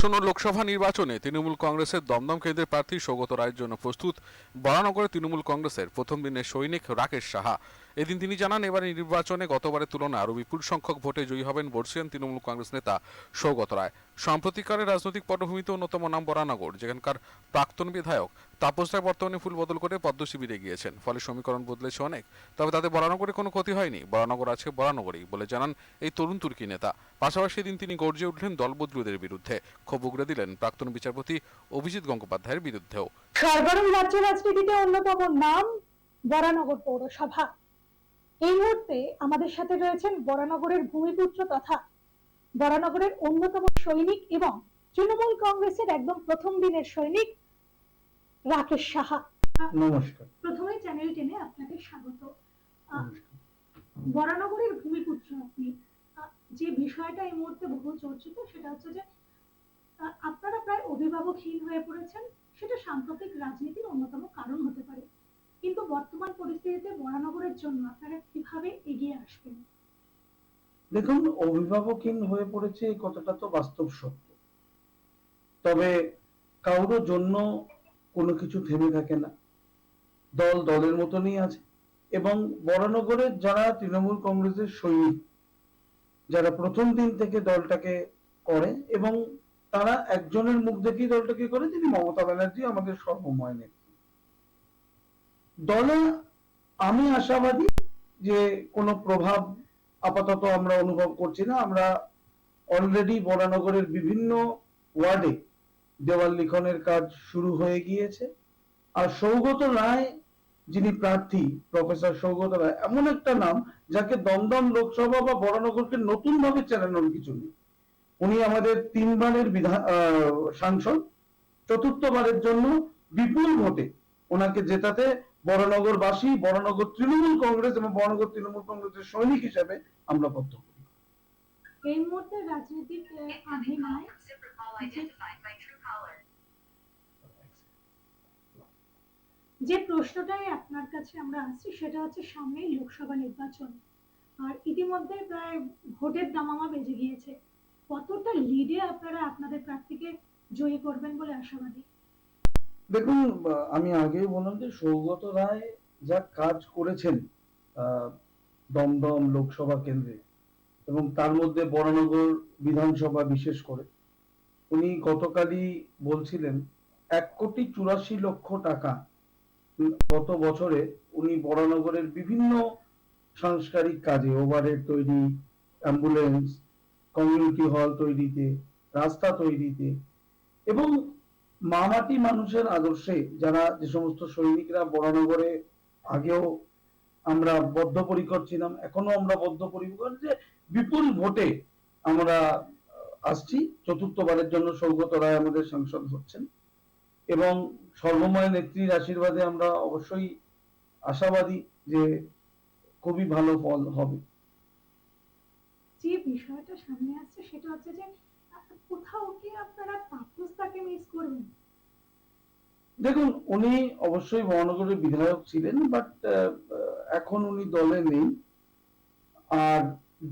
আসন্ন লোকসভা নির্বাচনে তৃণমূল কংগ্রেসের দমদম কেন্দ্রের প্রার্থী সৌগত রায়ের জন্য প্রস্তুত। বরানগরে তৃণমূল কংগ্রেসের প্রথম দিনের সৈনিক রাকেশ সাহা। এদিন তিনি জানান এবারে নির্বাচনে গতবারের তুলনায় আরও বিপুল সংখ্যক ভোটে জয়ী হবেন বর্ষিয়ান তৃণমূল কংগ্রেস নেতা সৌগত রায়। সাম্প্রতিককালের রাজনৈতিক পটভূমিতে অন্যতম নাম বরানগর, যেখানকার প্রাক্তন বিধায়ক তাপস রায় বর্তমানে ফুল বদল করে পদ্ম শিবিরে গিয়েছেন। ফলে সমীকরণ বদলেছে অনেক, তবে তাতে বরানগরে কোনো ক্ষতি হয়নি। বরানগর আছে বরানগরই বলে জানান এই তরুণ তুর্কি নেতা। পাশাপাশি দিন তিনি গর্জে উঠলেন দলবদলুদের বিরুদ্ধে। ক্ষোভ উগড়ে দিলেন প্রাক্তন বিচারপতি অভিজিৎ গঙ্গোপাধ্যায়ের বিরুদ্ধেও। সরগরম রাজ্য রাজনীতিতে অন্যতম নাম বরানগর পৌরসভা। এই মুহূর্তে আমাদের সাথে রয়েছেন বরানগরের ভূমিপুত্র তথা বরানগরের অন্যতম সৈনিক এবং তৃণমূল কংগ্রেসের একদম প্রথম দিনের সৈনিক রাকেশ সাহা। নমস্কার। প্রথমে চ্যানেল টেনে আপনাকে স্বাগত। বরানগরের ভূমিপুত্র আপনি। যে বিষয়টা এই মুহূর্তে বহু চর্চিত সেটা হচ্ছে যে আপনারা প্রায় অভিভাবকহীন হয়ে পড়েছেন। সেটা সাম্প্রতিক রাজনীতির অন্যতম কারণ হতে পারে কিন্তু বর্তমান পরিস্থিতিতে বরানগরের জন্য আপনারা কীভাবে এগিয়ে আসবেন? দেখুন, অভিভাবকহীন হয়ে পড়েছে এই কথাটা তো বাস্তব সত্য। তবে কারোর জন্য কোনো কিছু থেমে থাকে না। দল দলের মতনই আছে। এবং বরানগরের যারা তৃণমূল কংগ্রেসের সৈনিক যারা প্রথম দিন থেকে দলটাকে করে এবং তারা একজনের মুখ দেখেই দলটাকে করে, তিনি মমতা ব্যানার্জি আমাদের সর্বময় নেত্রী। দলে আমি আশাবাদী যে কোনো প্রভাব আপাতত আমরা অনুভব করছি না। আমরা অলরেডি বরানগরের বিভিন্ন ওয়ার্ডে দেওয়াল লিখনের কাজ শুরু হয়ে গিয়েছে। আর সৌগত রায়, যিনি প্রার্থী, প্রফেসর সৌগত রায়, এমন একটা নাম যাকে দমদম লোকসভা বা বরানগরকে নতুন ভাবে চেনানোর কিছু নেই। উনি আমাদের তিনবারের বিধান সাংসদ, চতুর্থবারের জন্য বিপুল ভোটে ওনাকে জেতাতে বরানগরবাসী বরানগর তৃণমূল কংগ্রেস এবং বরানগর তৃণমূল কংগ্রেসের সৈনিক হিসেবে আমরা বদ্ধ করি এই মুহূর্তে Truecaller. যে প্রশ্নটাই আপনার কাছে আমরা আসছি সেটা হচ্ছে সামনেই লোকসভা নির্বাচন। আর ইতিমধ্যে প্রায় ভোটের দামামা বেজে গিয়েছে। কতটা লিডে আপনারা আপনাদের প্রার্থীকে জয়ী করবেন বলে আশাবাদী? দেখুন আমি আগেই বললাম যে সৌগত রায় যা কাজ করেছেন দমদম লোকসভা কেন্দ্রে এবং তার মধ্যে বরানগর বিধানসভা বিশেষ করে, উনি গতকালই বলছিলেন, এক কোটি চুরাশি লক্ষ টাকা গত বছরে উনি বরানগরের বিভিন্ন সাংস্কারিক কাজে ওভারহেড তৈরি অ্যাম্বুলেন্স কমিউনিটি হল তৈরিতে, রাস্তা তৈরিতে এবং মামাটি মানুষের আদর্শে যারা যে সমস্ত সৈনিকরা বরানগরে আগেও আমরা বদ্ধপরিকর ছিলাম এখনও আমরা বদ্ধপরিকর যে বিপুল ভোটে আমরা আসছি। চতুর্থবারের জন্য সৌগত রায় আমাদের সাংসদ হচ্ছেন। এবং সর্বময় নেত্রীর আশীর্বাদে আমরা অবশ্যই আশাবাদী যে খুবই ভালো ফল হবে। যে বিষয়টা সামনে আসছে সেটা হচ্ছে যে কোথাও কি আপনারা করবেন দেখুন, উনি অবশ্যই মহানগরের বিধায়ক ছিলেন বাট এখন উনি দলে নেই। আর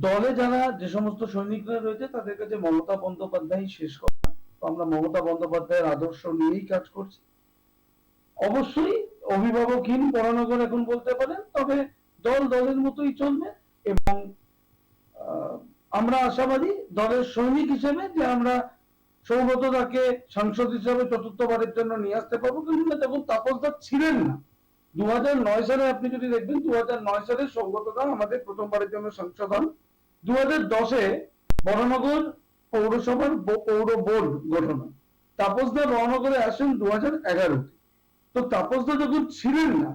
দলে যারা যে সমস্ত সৈনিকরা রয়েছে, তাদের কাছে মমতা বন্দ্যোপাধ্যায় শেষ কথা। তো আমরা মমতা বন্দ্যোপাধ্যায়ের আদর্শ নিয়েই কাজ করছি। অবশ্যই অভিভাবকহীন পরানগর এখন বলতে পারেন, তবে দল দলের মতোই চলবে এবং আমরা আশাবাদী দলের সৈনিক হিসেবে যে আমরা সৌগতদাকে সাংসদ হিসাবে চতুর্থবারের জন্য নিয়ে আসতে পারব। কিন্তু না তখন তাপসদা ছিলেন না। দু সালে আপনি যদি দেখবেন দু সালে সৌগতদা আমাদের প্রথমবারের জন্য সাংসদ হন। দু হাজার দশে বড়নগর পৌরসভার পৌর বোর্ড গঠন হয়। তাপসদা বড়নগরে আসেন দু হাজার এগারোতে। তো তাপসদা যখন ছিলেন না,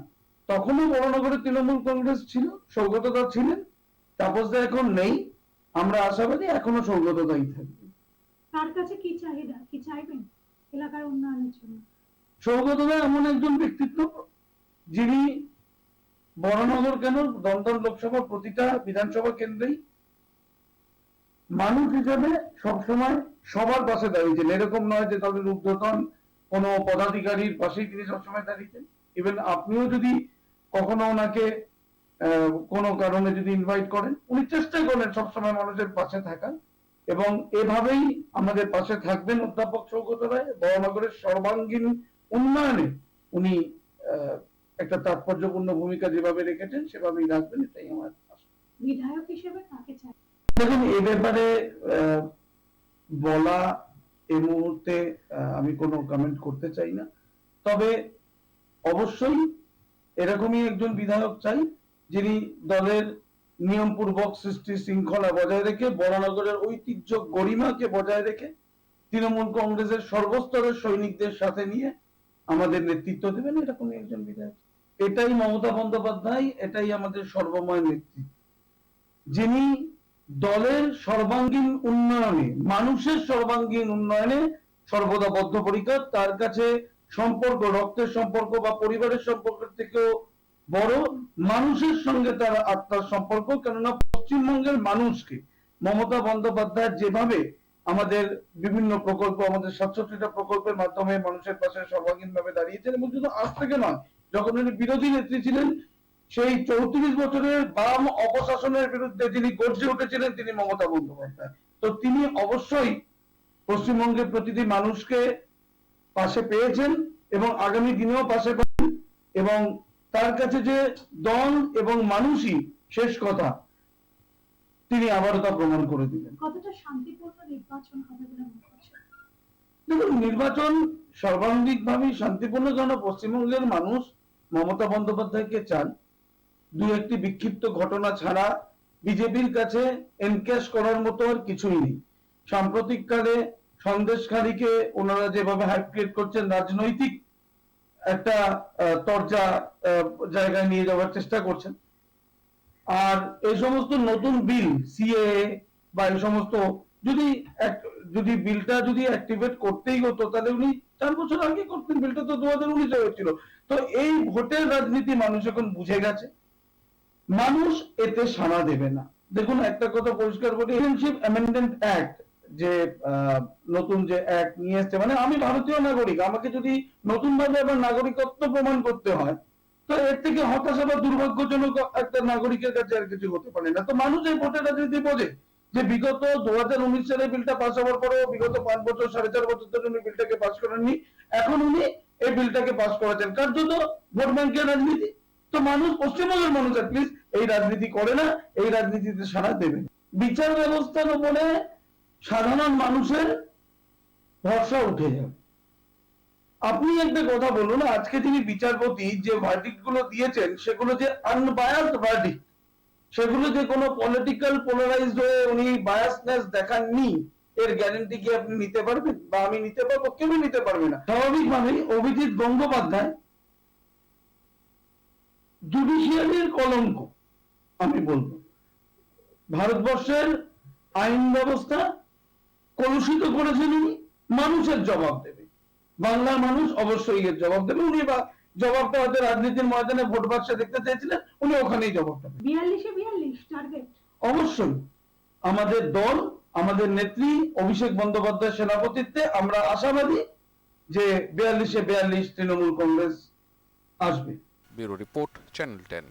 তখনও বড়নগরে তৃণমূল কংগ্রেস ছিল সৌগতদা ছিলেন। তাপসদা এখন নেই। আমরা আশাবাদী এখনও সৌগতদাই থাকবে। তার কাছে কি চাহিদা? কি চাইবেন এলাকার উন্নয়নের জন্য? সৌগতদা এমন একজন ব্যক্তিত্ব যিনি কেন? দমদম লোকসভা প্রতিটা বিধানসভা কেন্দ্রেই মানুষ হিসেবে সবসময় সবার পাশে দাঁড়িয়েছেন। এরকম নয় যে তাদের ঊর্ধ্বতন কোনো পদাধিকারীর পাশেই তিনি সবসময় দাঁড়িয়েছেন। ইভেন আপনিও যদি কখনো ওনাকে কোনো কারণে যদি ইনভাইট করেন, উনি চেষ্টা করেন সবসময় মানুষের পাশে থাকার। এবং এভাবেই আমাদের পাশে থাকবেন অধ্যাপক সৌগত রায় বড়নগরের সর্বাঙ্গীন উন্নয়নে উনি একটা তাৎপর্যপূর্ণ ভূমিকা যেভাবে রেখেছেন সেভাবেই রাখবেন এটাই আমার বিধায়ক হিসেবে কাকে চাই দেখুন এই ব্যাপারে বলা এই মুহূর্তে আমি কোনো কমেন্ট করতে চাই না। তবে অবশ্যই এরকমই একজন বিধায়ক চাই যিনি দলের নিয়মপূর্বক সৃষ্টি শৃঙ্খলা বজায় রেখে, বড়নগরের ঐতিহ্য গরিমাকে বজায় রেখে, তৃণমূল কংগ্রেসের সর্বস্তরের সৈনিকদের সাথে নিয়ে আমাদের নেতৃত্ব দেবেন। এরকমই একজন বিধায়ক। এটাই মমতা বন্দ্যোপাধ্যায়, এটাই আমাদের সর্বময় নেতৃত্ব যিনি দলের সর্বাঙ্গীন উন্নয়নে, মানুষের সর্বাঙ্গীন উন্নয়নে সর্বদা বদ্ধপরিকর, তার কাছে সম্পর্ক, রক্তের সম্পর্ক বা পরিবারের সম্পর্কের থেকেও বড় মানুষের সঙ্গে তার আত্মার সম্পর্ক, কেননা পশ্চিমবঙ্গের মানুষকে মমতা বন্দ্যোপাধ্যায় যেভাবে আমাদের বিভিন্ন প্রকল্প, আমাদের সাতষট্টিটা প্রকল্পের মাধ্যমে মানুষের পাশে সর্বাঙ্গীন ভাবে দাঁড়িয়েছেন এবং শুধু আজ থেকে নয়, যখন উনি বিরোধী নেত্রী ছিলেন, সেই চৌত্রিশ বছরের বাম অপশাসনের বিরুদ্ধে যিনি গর্জে উঠেছিলেন, তিনি মমতা বন্দ্যোপাধ্যায়। তো তিনি অবশ্যই পশ্চিমবঙ্গের প্রতিটি মানুষকে পাশে পেয়েছেন এবং আগামী দিনেও পাশে পাবেন এবং তার কাছে যে দল এবং মানুষই শেষ কথা তিনি আবারও তা প্রমাণ করে দিলেন। দেখুন নির্বাচন সর্বাঙ্গিকভাবেই শান্তিপূর্ণ কেন পশ্চিমবঙ্গের মানুষ মমতা বন্দ্যোপাধ্যায়কে চান? দু একটি বিক্ষিপ্ত ঘটনা ছাড়া বিজেপির কাছে এনক্যাশ করার মতো আর কিছুই নেই। সাম্প্রতিককালে সন্দেশখালীকে ওনারা যেভাবে হাইপ ক্রিয়েট করছেন রাজনৈতিক একটা তরজা জায়গায় নিয়ে যাওয়ার চেষ্টা করছেন। আর এই সমস্ত নতুন বিল সিএ বা এই সমস্ত, যদি যদি বিলটা যদি অ্যাক্টিভেট করতেই হতো, তাহলে উনি চার বছর আগে করতেন বিলটা, তো দু হাজার উনিশে হয়েছিল। তো এই ভোটের রাজনীতি মানুষ এখন বুঝে গেছে। মানুষ এতে সাড়া দেবে না। দেখুন, একটা কথা পরিষ্কার বলি সিটিজেনশিপ অ্যামেন্ডমেন্ট অ্যাক্ট যে নতুন যে অ্যাক্ট নিয়ে এসছে মানে আমি ভারতীয় নাগরিক, আমাকে যদি নতুন ভাবে আমার নাগরিকত্ব প্রমাণ করতে হয়, তো এর থেকে হতাশা বা দুর্ভাগ্যজনক একটা নাগরিকের কাছে আর কিছু হতে পারে না। তো মানুষ এই ভোটের রাজনীতি বোঝে যে বিগত দু হাজার উনিশ সালে বিলটা পাস হওয়ার পরেও বিগত পাঁচ বছর, সাড়ে চার বছর ধরে উনি বিলটাকে পাস করেননি। এখন উনি এই বিলটাকে পাস করেছেন। কার্যত ভোট ব্যাংকের রাজনীতি। তো মানুষ পশ্চিমবঙ্গের মানুষ প্লিজ এই রাজনীতি করে না, এই রাজনীতিতে সাড়া দেবে বিচার ব্যবস্থার উপরে সাধারণ মানুষের ভরসা উঠে যাবে। আপনি একটা কথা বলুন, আজকে তিনি বিচারপতি যে ভার্ডিক্টগুলো দিয়েছেন, সেগুলো যে আনবায়াসড ভার্ডিক্ট সেগুলো যে কোনো পলিটিক্যাল পোলারাইজড হয়ে উনি বায়াসনেস দেখাননি, এর গ্যারান্টি কি আপনি নিতে পারবেন? বা আমি নিতে পারব? কেউ নিতে পারবে না? স্বাভাবিকভাবেই অভিজিৎ গঙ্গোপাধ্যায় জুডিশিয়ারির কলঙ্ক, আমি বলব। ভারতবর্ষের আইন ব্যবস্থা কলুষিত করেছেন উনি মানুষের জবাব দেবে। বাংলার মানুষ অবশ্যই এর জবাব দেবে। উনি বা জবাবটা হয়তো রাজনীতির ময়দানে ভোট বাক্সে দেখতে চেয়েছিলেন উনি ওখানেই জবাবটা দেবেন। বিয়াল্লিশে বিয়াল্লিশ টার্গেট অবশ্যই। আমাদের দল আমাদের নেত্রী অভিষেক বন্দ্যোপাধ্যায় সেনাপতিত্বে আমরা আশাবাদী যে বিয়াল্লিশে বিয়াল্লিশ তৃণমূল কংগ্রেস আসবে। Bureau report channel ten.